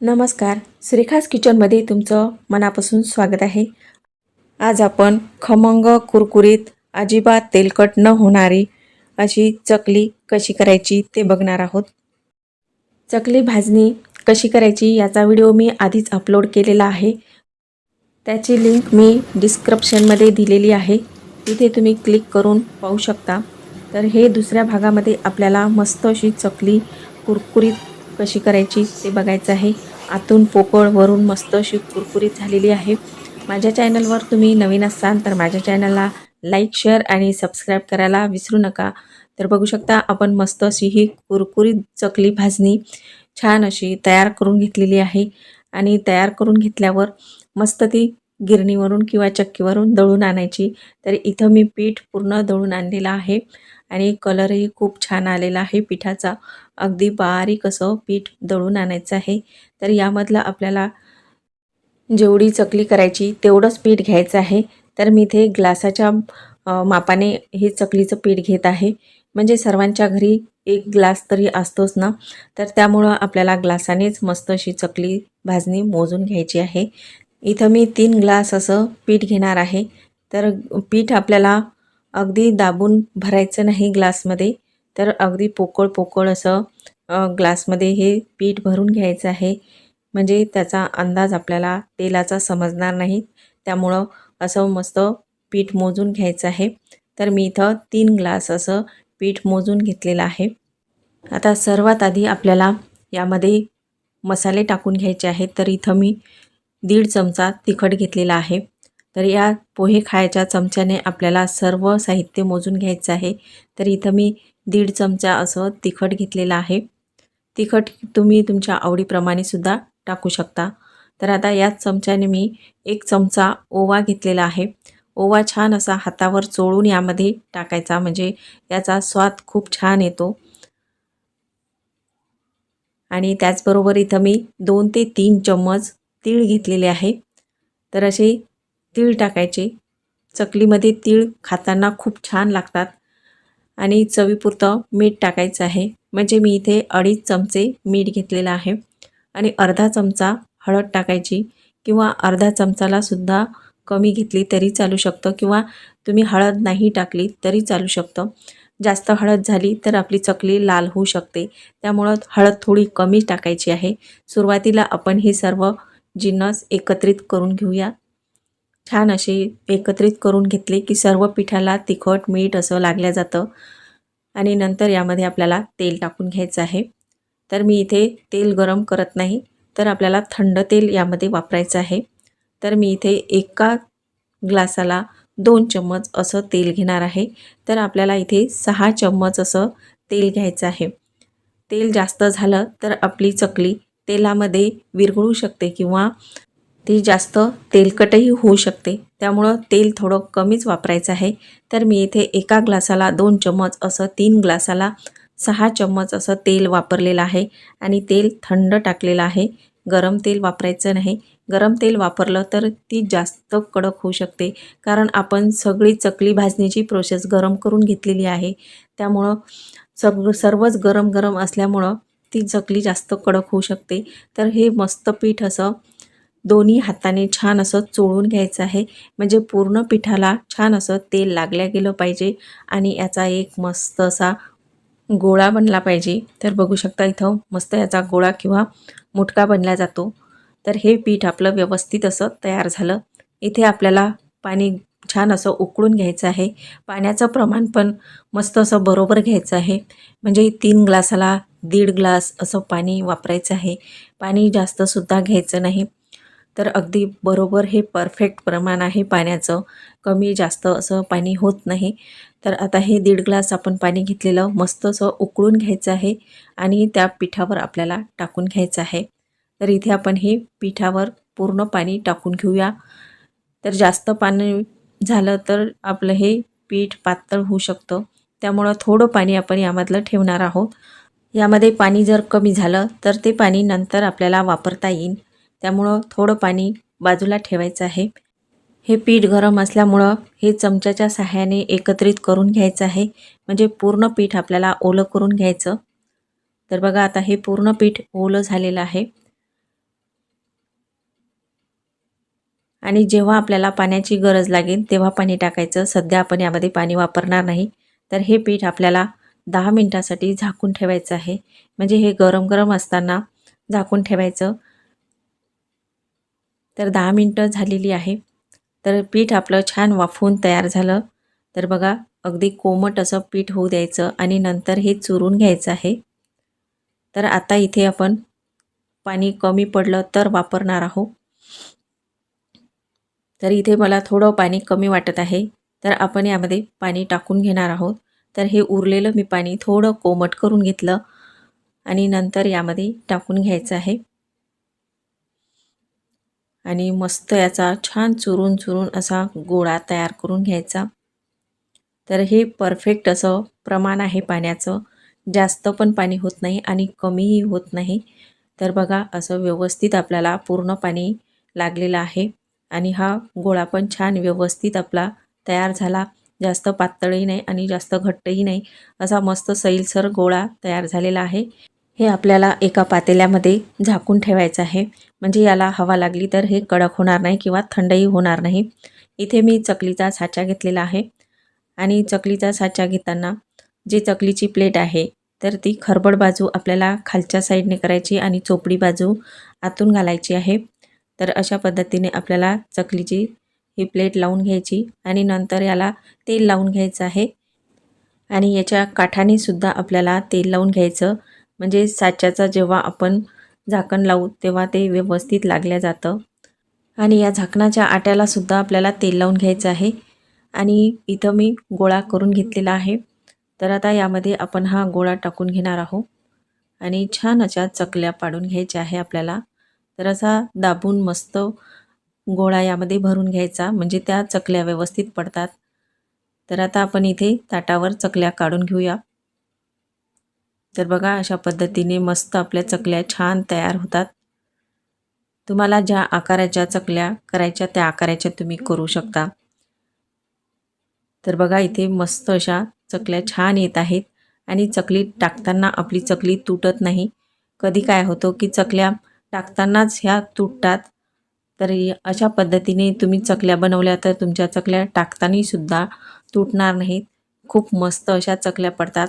नमस्कार. श्रीखास किचनमध्ये तुमचं मनापासून स्वागत आहे. आज आपण खमंग कुरकुरीत अजिबात तेलकट न होणारी अशी चकली कशी करायची ते बघणार आहोत. चकली भाजणी कशी करायची याचा व्हिडिओ मी आधीच अपलोड केलेला आहे. त्याची लिंक मी डिस्क्रिप्शनमध्ये दिलेली आहे. तिथे तुम्ही क्लिक करून पाहू शकता. तर हे दुसऱ्या भागामध्ये आपल्याला मस्त अशी चकली कुरकुरीत कशी करायची ते बघायचं आहे. आतून पोकळ वरून मस्त अशी कुरकुरीत झालेली आहे. माझ्या चॅनलवर तुम्ही नवीन असाल तर माझ्या चॅनलला लाईक शेअर आणि सबस्क्राईब करायला विसरू नका. तर बघू शकता आपण मस्त अशी ही कुरकुरीत चकली भाजणी छान अशी तयार करून घेतलेली आहे. आणि तयार करून घेतल्यावर मस्त ती गिरणीवरून किंवा चक्कीवरून दळून आणायची. तर इथं मी पीठ पूर्ण दळून आणलेलं आहे. आणि कलरही खूप छान आलेला आहे पिठाचा. अगदी बारीक असं पीठ दळून आणायचं आहे. तर यामधलं आपल्याला जेवढी चकली करायची तेवढंच पीठ घ्यायचं आहे. तर मी इथे ग्लासाच्या मापाने हे चकलीचं पीठ घेत आहे. म्हणजे सर्वांच्या घरी एक ग्लास तरी असतोच ना? तर त्यामुळं आपल्याला ग्लासानेच मस्त अशी चकली भाजणी मोजून घ्यायची आहे. इथं मी तीन ग्लास असं पीठ घेणार आहे. तर पीठ आपल्याला अगदी दाबून भरायचं नाही ग्लासमध्ये तर अगदी पोकळ पोकळ असं ग्लासमध्ये हे पीठ भरून घ्यायचं आहे. म्हणजे त्याचा अंदाज आपल्याला तेलाचा समजणार नाही त्यामुळं असं मस्त पीठ मोजून घ्यायचं आहे. तर मी इथं तीन ग्लास असं पीठ मोजून घेतलेलं आहे. आता सर्वात आधी आपल्याला यामध्ये मसाले टाकून घ्यायचे आहेत. तर इथं मी दीड चमचा तिखट घेतलेला आहे. तर या पोहे खायच्या चमच्याने आपल्याला सर्व साहित्य मोजून घ्यायचं आहे. तर इथं मी दीड चमचा असं तिखट घेतलेलं आहे. तिखट तुम्ही तुमच्या आवडीप्रमाणे सुद्धा टाकू शकता. तर आता याच चमच्याने मी एक चमचा ओवा घेतलेला आहे. ओवा छान असा हातावर चोळून यामध्ये टाकायचा म्हणजे याचा स्वाद खूप छान येतो. आणि त्याचबरोबर इथं मी दोन ते तीन चम्मच तीळ घेतलेले आहे. तर असे तीळ टाकायचे. चकलीमध्ये तीळ खाताना खूप छान लागतात. आणि चवीपुरतं मीठ टाकायचं आहे. म्हणजे मी इथे अडीच चमचे मीठ घेतलेलं आहे. आणि अर्धा चमचा हळद टाकायची किंवा अर्धा चमचालासुद्धा कमी घेतली तरी चालू शकतं किंवा तुम्ही हळद नाही टाकली तरी चालू शकतं. जास्त हळद झाली तर आपली चकली लाल होऊ शकते. त्यामुळं हळद थोडी कमी टाकायची आहे. सुरुवातीला आपण हे सर्व जिन्नस एकत्रित करून घेऊया. छान असे एकत्रित करून घेतले की सर्व पिठाला तिखट मीठ असं लागलं जातं. आणि नंतर यामध्ये आपल्याला तेल टाकून घ्यायचं आहे. तर मी इथे तेल गरम करत नाही तर आपल्याला थंड तेल यामध्ये वापरायचं आहे. तर मी इथे एका ग्लासाला दोन चम्मच असं तेल घेणार आहे. तर आपल्याला इथे सहा चम्मच असं तेल घ्यायचं आहे. तेल जास्त झालं तर आपली चकली तेलामध्ये विरघळू शकते किंवा ती जास्त तेलकटही होऊ शकते. त्यामुळं तेल थोडं कमीच वापरायचं आहे. तर मी इथे एका ग्लासाला दोन चम्मच असं तीन ग्लासाला सहा चम्मच असं तेल वापरलेलं आहे. आणि तेल थंड टाकलेलं आहे. गरम तेल वापरायचं नाही. गरम तेल वापरलं तर ती जास्त कडक होऊ शकते. कारण आपण सगळी चकली भाजण्याची प्रोसेस गरम करून घेतलेली आहे. त्यामुळं सग सर्वच गरम गरम असल्यामुळं ती चकली जास्त कडक होऊ शकते. तर हे मस्त पीठ असं दोन्ही हाताने छान असं चोळून घ्यायचं आहे. म्हणजे पूर्ण पिठाला छान असं तेल लागल्या गेलं पाहिजे आणि याचा एक मस्त असा गोळा बनला पाहिजे. तर बघू शकता इथं मस्त याचा गोळा किंवा मुटका बनला जातो. तर हे पीठ आपलं व्यवस्थित असं तयार झालं. इथे आपल्याला पाणी छान असं उकळून घ्यायचं आहे. पाण्याचं प्रमाण पण मस्त असं बरोबर घ्यायचं आहे. म्हणजे तीन ग्लासाला दीड ग्लास असं पाणी वापरायचं आहे. पाणी जास्तसुद्धा घ्यायचं नाही. तर अगदी बरोबर हे परफेक्ट प्रमाण आहे पाण्याचं. कमी जास्त असं पाणी होत नाही. तर आता हे दीड ग्लास आपण पाणी घेतलेलं मस्त असं उकळून घ्यायचं आहे आणि त्या पिठावर आपल्याला टाकून घ्यायचं आहे. तर इथे आपण हे पिठावर पूर्ण पाणी टाकून घेऊया. तर जास्त पाणी झालं तर आपलं हे पीठ पातळ होऊ शकतं. त्यामुळं थोडं पाणी आपण यामधलं ठेवणार आहोत. यामध्ये पाणी जर कमी झालं तर ते पाणी नंतर आपल्याला वापरता येईल त्यामुळं थोडं पाणी बाजूला ठेवायचं आहे. हे पीठ गरम असल्यामुळं हे चमच्याच्या सहाय्याने एकत्रित करून घ्यायचं आहे. म्हणजे पूर्ण पीठ आपल्याला ओलं करून घ्यायचं. तर बघा आता हे पूर्ण पीठ ओलं झालेलं आहे. आणि जेव्हा आपल्याला पाण्याची गरज लागेल तेव्हा पाणी टाकायचं. सध्या आपण यामध्ये पाणी वापरणार नाही. तर हे पीठ आपल्याला दहा मिनटासाठी झाकून ठेवायचं आहे. म्हणजे हे गरम गरम असताना झाकून ठेवायचं. तर दहा मिनटं झालेली आहे. तर पीठ आपलं छान वाफवून तयार झालं. तर बघा अगदी कोमट असं पीठ होऊ द्यायचं आणि नंतर हे चुरून घ्यायचं आहे. तर आता इथे आपण पाणी कमी पडलं तर वापरणार आहोत. तर इथे मला थोडं पाणी कमी वाटत आहे. तर आपण यामध्ये पाणी टाकून घेणार आहोत. तर हे उरलेलं मी पाणी थोडं कोमट करून घेतलं आणि नंतर यामध्ये टाकून घ्यायचं आहे. आणि मस्त याचा छान चुरून चुरून असा गोळा तयार करून घ्यायचा. तर हे परफेक्ट असं प्रमाण आहे पाण्याचं. जास्त पण पाणी होत नाही आणि कमीही होत नाही. तर बघा असं व्यवस्थित आपल्याला पूर्ण पाणी लागलेलं आहे. आणि हा गोळा पण छान व्यवस्थित आपला तयार झाला. जास्त पातळही नाही आणि जास्त घट्टही नाही. असा मस्त सैलसर गोळा तयार झालेला आहे. हे आपल्याला एका पातेल्यामध्ये झाकून ठेवायचं आहे. म्हणजे याला हवा लागली तर हे कडक होणार नाही किंवा थंडही होणार नाही. इथे मी चकलीचा साचा घेतलेला आहे. आणि चकलीचा साचा घेताना जी चकलीची प्लेट आहे तर ती खरबड बाजू आपल्याला खालच्या साईडने करायची आणि चोपडी बाजू आतून घालायची आहे. तर अशा पद्धतीने आपल्याला चकलीची ही प्लेट लावून घ्यायची आणि नंतर याला तेल लावून घ्यायचं आहे. आणि याच्या काठाने सुद्धा आपल्याला तेल लावून घ्यायचं. म्हणजे साच्याचा जेव्हा आपण झाकण लावू तेव्हा ते व्यवस्थित लागल्या जातं. आणि या झाकणाच्या आट्याला सुद्धा आपल्याला तेल लावून घ्यायचं आहे. आणि इथं मी गोळा करून घेतलेला आहे. तर आता यामध्ये आपण हा गोळा टाकून घेणार आहोत. आणि छान अशा चकल्या पाडून घ्यायच्या आहे आपल्याला. तर असा दाबून मस्त गोळा यामध्ये भरून घ्यायचा. म्हणजे त्या चकल्या व्यवस्थित पडतात. तर आता आपण इथे ताटावर चकल्या काढून घेऊया. तर बघा अशा पद्धतीने मस्त आपल्या चकल्या छान तयार होतात. तुम्हाला ज्या आकाराच्या चकल्या करायच्या त्या आकाराच्या तुम्ही करू शकता. तर बघा इथे मस्त अशा चकल्या छान येत आहेत आणि चकली टाकताना आपली चकली तुटत नाही. कधी काय होतं की चकल्या टाकतानाच ह्या तुटतात. तर अशा पद्धतीने तुम्ही चकल्या बनवल्या तर तुमच्या चकल्या टाकतानासुद्धा तुटणार नाहीत. खूप मस्त अशा चकल्या पडतात.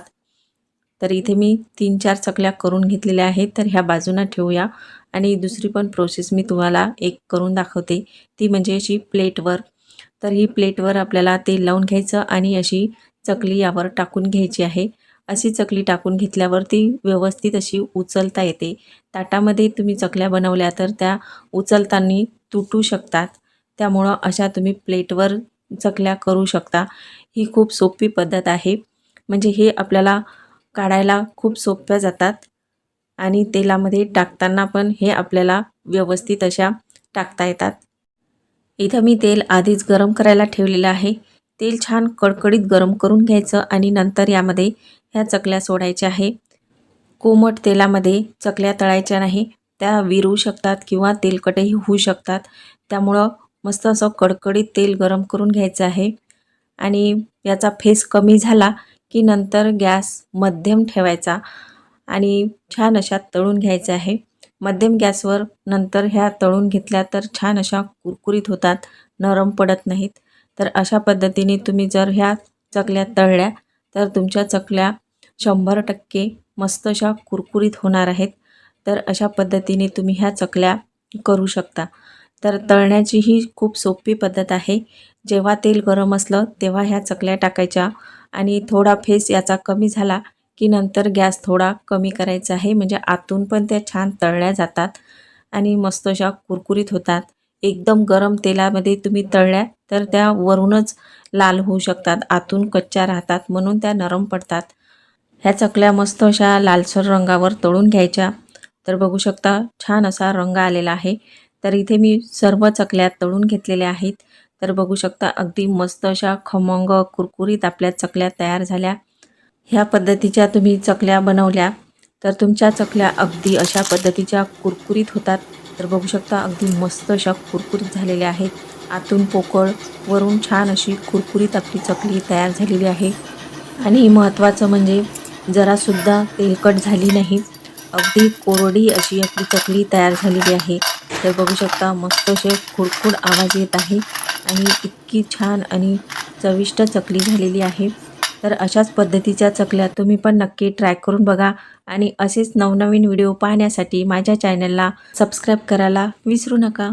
तर इथे मी तीन चार चकल्या करून घेतलेल्या आहेत. तर ह्या बाजूना ठेवूया. आणि दुसरी पण प्रोसेस मी तुम्हाला एक करून दाखवते. ती म्हणजे अशी प्लेटवर. तर ही प्लेटवर आपल्याला तेल लावून घ्यायचं आणि अशी चकली यावर टाकून घ्यायची आहे. अशी चकली टाकून घेतल्यावर ती व्यवस्थित अशी उचलता येते. ताटामध्ये तुम्ही चकल्या बनवल्या तर त्या उचलताना तुटू शकतात. त्यामुळं अशा तुम्ही प्लेटवर चकल्या करू शकता. ही खूप सोपी पद्धत आहे. म्हणजे हे आपल्याला काढायला खूप सोप्या जातात. आणि तेलामध्ये टाकताना पण हे आपल्याला व्यवस्थित अशा टाकता येतात. इथं मी तेल आधीच गरम करायला ठेवलेलं आहे. तेल छान कडकडीत गरम करून घ्यायचं आणि नंतर यामध्ये ह्या चकल्या सोडायच्या आहे. कोमट तेलामध्ये चकल्या तळायच्या नाही. त्या विरू शकतात किंवा तेलकटही होऊ शकतात. त्यामुळं मस्त असं कडकडीत तेल गरम करून घ्यायचं आहे. आणि याचा फेस कमी झाला की नंतर गॅस मध्यम ठेवायचा आणि छान अशा तळून घ्यायच्या आहे. मध्यम गॅसवर नंतर ह्या तळून घेतल्या तर छान अशा कुरकुरीत होतात नरम पडत नाहीत. तर अशा पद्धतीने तुम्ही जर ह्या चकल्या तळल्या तर तुमच्या चकल्या शंभर टक्के मस्त अशा कुरकुरीत होणार आहेत. तर अशा पद्धतीने तुम्ही ह्या चकल्या करू शकता. तर तळण्याची ही खूप सोपी पद्धत आहे. जेव्हा तेल गरम असलं तेव्हा ह्या चकल्या टाकायच्या. आणि थोडा फेस याचा कमी झाला की नंतर गॅस थोडा कमी करायचा आहे. म्हणजे आतून पण त्या छान तळल्या जातात आणि मस्त अशा कुरकुरीत होतात. एकदम गरम तेलामध्ये तुम्ही तळल्या तर त्या वरूनच लाल होऊ शकतात. आतून कच्च्या राहतात म्हणून त्या नरम पडतात. ह्या चकल्या मस्त अशा लालसर रंगावर तळून घ्यायच्या. तर बघू शकता छान असा रंग आलेला आहे. तर इथे मी सर्व चकल्या तळून घेतलेल्या आहेत. तर बघू शकता अगदी मस्त अशा खमंग कुरकुरीत आपल्या चकल्या तयार झाल्या. ह्या पद्धतीच्या तुम्ही चकल्या बनवल्या तर तुमच्या चकल्या अगदी अशा पद्धतीच्या कुरकुरीत होतात. तर बघू शकता अगदी मस्त अशा कुरकुरीत झालेल्या आहेत. आतून पोकळ वरून छान अशी कुरकुरीत आपली चकली तयार झालेली आहे. आणि महत्त्वाचं म्हणजे जरासुद्धा तेलकट झाली नाही. अगदी कोरडी अशी आपली चकली तयार झालेली आहे. तर बघू शकता मस्त असे खुडखुड आवाज येत आहे आणि इतकी छान आणि चविष्ट चकली झालेली आहे. तर अशाच पद्धतीच्या चकल्या तुम्ही पण नक्की ट्राय करून बघा आणि असेच नवनवीन व्हिडिओ पाहण्यासाठी माझ्या चॅनलला सबस्क्राईब करायला विसरू नका.